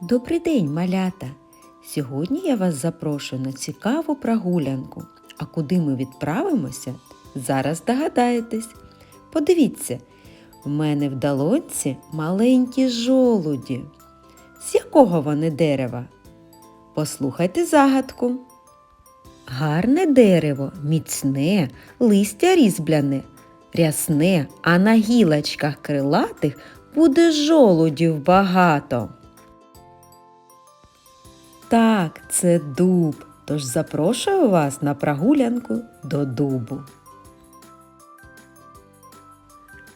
Добрий день, малята! Сьогодні я вас запрошую на цікаву прогулянку. А куди ми відправимося? Зараз догадаєтесь. Подивіться, в мене в долонці маленькі жолуді. З якого вони дерева? Послухайте загадку. Гарне дерево, міцне, листя різьбляне, рясне, а на гілочках крилатих буде жолудів багато. Так, це дуб, тож запрошую вас на прогулянку до дубу.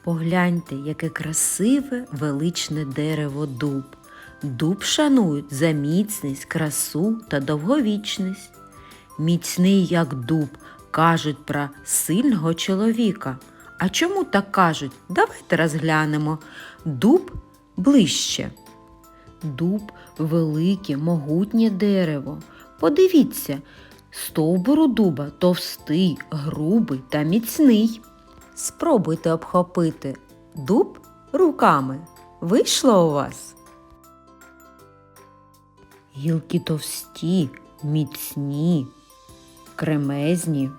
Погляньте, яке красиве величне дерево дуб. Дуб шанують за міцність, красу та довговічність. Міцний, як дуб, кажуть про сильного чоловіка. А чому так кажуть? Давайте розглянемо. Дуб ближче. Дуб велике, могутнє дерево. Подивіться, стовбур у дуба товстий, грубий та міцний. Спробуйте обхопити дуб руками. Вийшло у вас? Гілки товсті, міцні, кремезні.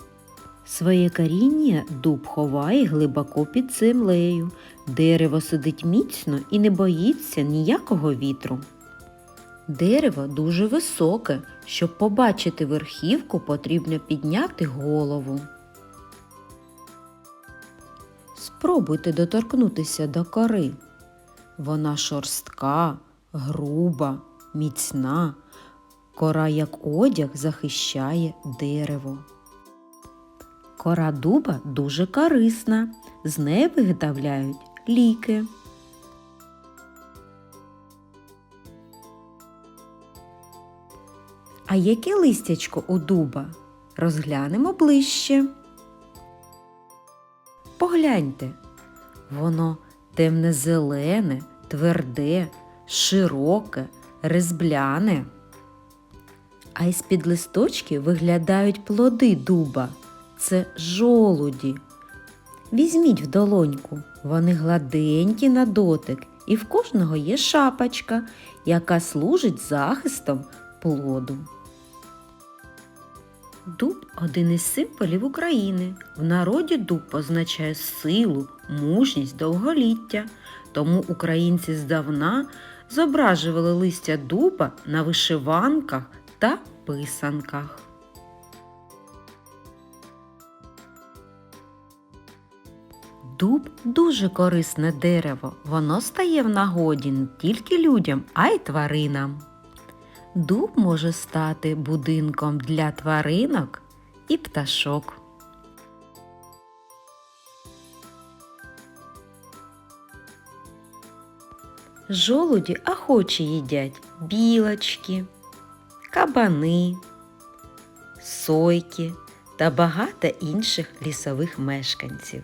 Своє коріння дуб ховає глибоко під землею. Дерево сидить міцно і не боїться ніякого вітру. Дерево дуже високе. Щоб побачити верхівку, потрібно підняти голову. Спробуйте доторкнутися до кори. Вона шорстка, груба, міцна. Кора, як одяг, захищає дерево. Кора дуба дуже корисна. З неї виготовляють ліки. А яке листячко у дуба? Розглянемо ближче. Погляньте, воно темне-зелене, тверде, широке, резбляне. А із під листочків виглядають плоди дуба. Це жолуді. Візьміть в долоньку, вони гладенькі на дотик, і в кожного є шапочка, яка служить захистом плоду. Дуб один із символів України. В народі дуб означає силу, мужність, довголіття. Тому українці здавна зображували листя дуба на вишиванках та писанках. Дуб дуже корисне дерево. Воно стає в нагоді не тільки людям, а й тваринам. Дуб може стати будинком для тваринок і пташок. Жолуді охоче їдять білочки, кабани, сойки та багато інших лісових мешканців.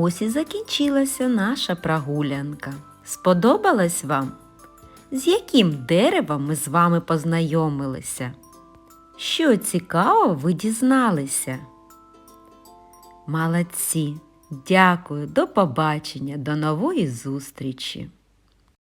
Ось і закінчилася наша прогулянка. Сподобалась вам? З яким деревом ми з вами познайомилися? Що цікаво ви дізналися? Молодці! Дякую, до побачення, до нової зустрічі!